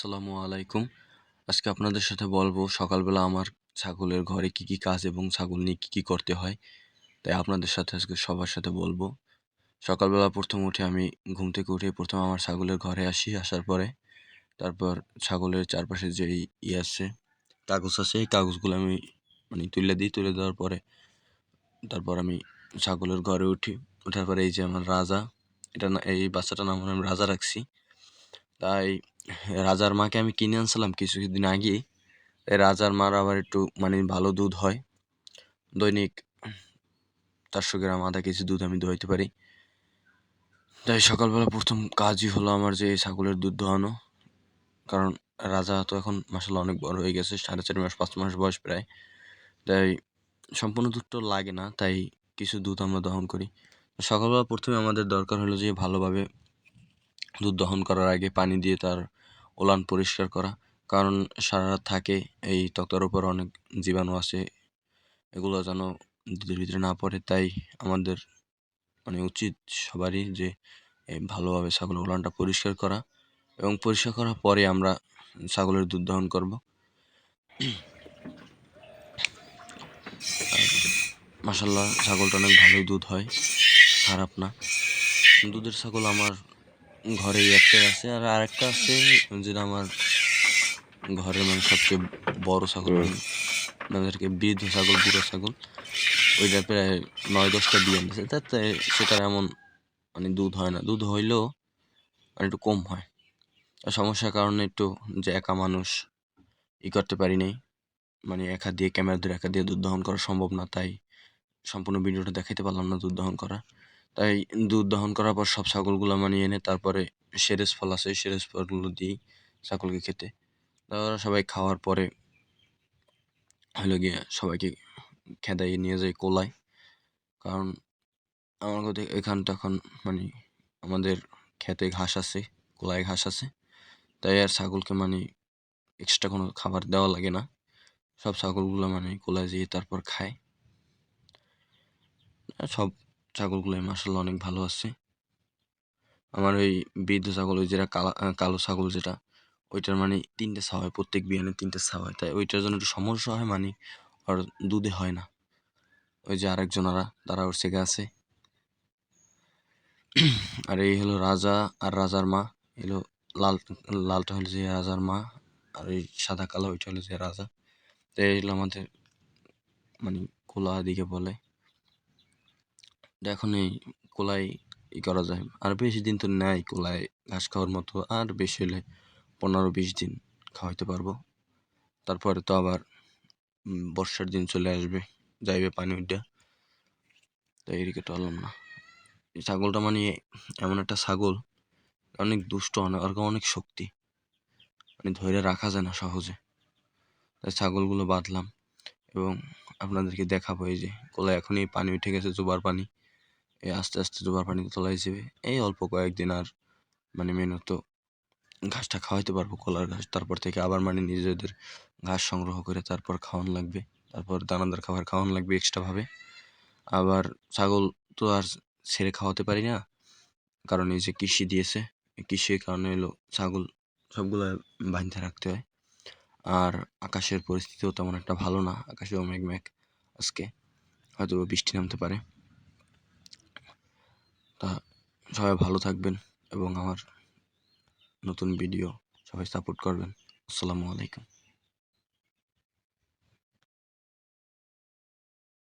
আসসালামু আলাইকুম। আজকে আপনাদের সাথে বলব, সকালবেলা আমার ছাগলের ঘরে কি কি কাজ এবং ছাগল নিয়ে কী কী করতে হয়। তাই আপনাদের সাথে আজকে সবার সাথে বলব। সকালবেলা প্রথম উঠে আমি ঘুম থেকে উঠে প্রথম আমার ছাগলের ঘরে আসি, আসার পরে তারপর ছাগলের চারপাশে যে ই আছে, কাগজ আছে, এই কাগজগুলো আমি মানে তুলে দিই, তুলে দেওয়ার পরে তারপর আমি ছাগলের ঘরে উঠি। ওঠার পরে এই যে আমার রাজা, এটা এই বাচ্চাটার নাম আমি রাজা রাখছি। তাই রাজার মাকে আমি কিনে আনছিলাম কিছু কিছুদিন আগে এই রাজার মার আবার একটু মানে ভালো দুধ হয়। দৈনিক চারশো গ্রাম আধা কেজি দুধ আমি দোয়াইতে পারি। তাই সকালবেলা প্রথম কাজই হলো আমার যে ছাগলের দুধ দোয়ানো কারণ রাজা তো এখন মাসাল অনেক বড় হয়ে গেছে, সাড়ে চার মাস, পাঁচ মাস বয়স প্রায়। তাই সম্পূর্ণ দুধ তো লাগে না, তাই কিছু দুধ আমরা দহন করি। সকালবেলা প্রথমে আমাদের দরকার হলো যে ভালোভাবে দুধ দহন করার আগে পানি দিয়ে তার ওলান পরিষ্কার করা। কারণ সারা রাত থাকে, এই ত্বকের উপর অনেক জীবাণু আছে। এগুলো যেন দুধের ভিতরে না পড়ে, তাই আমাদের মানে উচিত সবারই যে ভালোভাবে ছাগলের ওলানটা পরিষ্কার করা। এবং পরিষ্কার করার পরে আমরা ছাগলের দুধ দহন করব। মাসাল্লাহ ছাগলটা অনেক ভালোই দুধ হয়, খারাপ না। দুধের ছাগল আমার ঘরে একটা আছে আর আরেকটা আছে যেটা আমার ঘরের মানে সবচেয়ে বড় ছাগল আমাদেরকে বৃদ্ধ ছাগল বুড়ো ছাগল ওইটা প্রায় নয় দশটা দিয়ে আছে তাতে সেটার এমন মানে দুধ হয় না। দুধ হইলেও মানে একটু কম হয়। আর সমস্যার কারণে একটু যে একা মানুষ ই করতে পারি নাই। মানে এক হাত দিয়ে ক্যামেরা ধরে এক হাত দিয়ে দুধ দহন করা সম্ভব না তাই সম্পূর্ণ ভিডিওটা দেখাইতে পারলাম না দুধ দহন করা। তাই দুধ দহন করার পর সব ছাগলগুলো মানে এনে তারপরে সেরেস ফল আছে সেরেস ফলগুলো দিই ছাগলকে খেতে। তারপরে সবাই খাওয়ার পরে হলো গিয়ে সবাইকে খেদাই নিয়ে যায় কোলায়। কারণ আমার কথা এখানটা এখন মানে আমাদের খেতে ঘাস আছে, কোলায় ঘাস আছে। তাই আর ছাগলকে মানে এক্সট্রা কোনো খাবার দেওয়া লাগে না। সব ছাগলগুলো মানে কোলায় যেয়ে তারপর খায়। সব ছাগলগুলোই মাসাল্লাহ অনেক ভালো আছে। আমার ওই বৃদ্ধ ছাগল, ওই যেটা কালা কালো ছাগল যেটা, ওইটার মানে তিনটে ছা হয়, প্রত্যেক বিয়ানে তিনটে ছা হয়। তাই ওইটার জন্য একটু সমস্যা হয় মানে আর দুধে হয় না। ওই যে আরেকজনারা তারা ওর সেগে আছে। আর এই হলো রাজা আর রাজার মা। এলো লাল, লালটা হলো যে রাজার মা, আর এই সাদা কালো, ওইটা হলো যে রাজা। তো এই হলো আমাদের মানে কোলা দিকে বলে। এখন এই কোলাই ই করা যায়। আর বেশি দিন তো নেয় কোলায় ঘাস খাওয়ার মতো, আর বেশি হলে পনেরো বিশ দিন খাওয়াইতে পারব। তারপরে তো আবার বর্ষার দিন চলে আসবে, যাইবে পানি উঠে তাই এদিকে টলাম না। এই ছাগলটা মানে এমন একটা ছাগল, অনেক দুষ্ট অনেক আর অনেক শক্তি। মানে ধরে রাখা যায় না সহজে। তাই ছাগলগুলো বাঁধলাম। এবং আপনাদেরকে দেখাবো এই যে, কোলায় এখনই পানি উঠে গেছে, জোবার পানি। এই আস্তে আস্তে জোবার পানিতে তলায় যাবে। এই অল্প কয়েকদিন আর মানে মেনত ঘাসটা খাওয়াইতে পারব, কলার ঘাস। তারপর থেকে আবার মানে নিজেদের ঘাস সংগ্রহ করে তারপর খাওয়ানো লাগবে। তারপর দানাদার খাবার খাওয়ানো লাগবে এক্সট্রাভাবে আবার ছাগল তো আর ছেড়ে খাওয়াতে পারি না। কারণ এই যে কৃষি দিয়েছে কৃষির কারণে এলো ছাগল সবগুলো বাঁধতে রাখতে হয়। আর আকাশের পরিস্থিতিও তেমন একটা ভালো না। আকাশেও মেঘ মেঘ আজকে। হয়তো বৃষ্টি নামতে পারে। তা সবাই ভালো থাকবেন এবং আমার নতুন ভিডিও সবাই সাপোর্ট করবেন। আসসালামু আলাইকুম।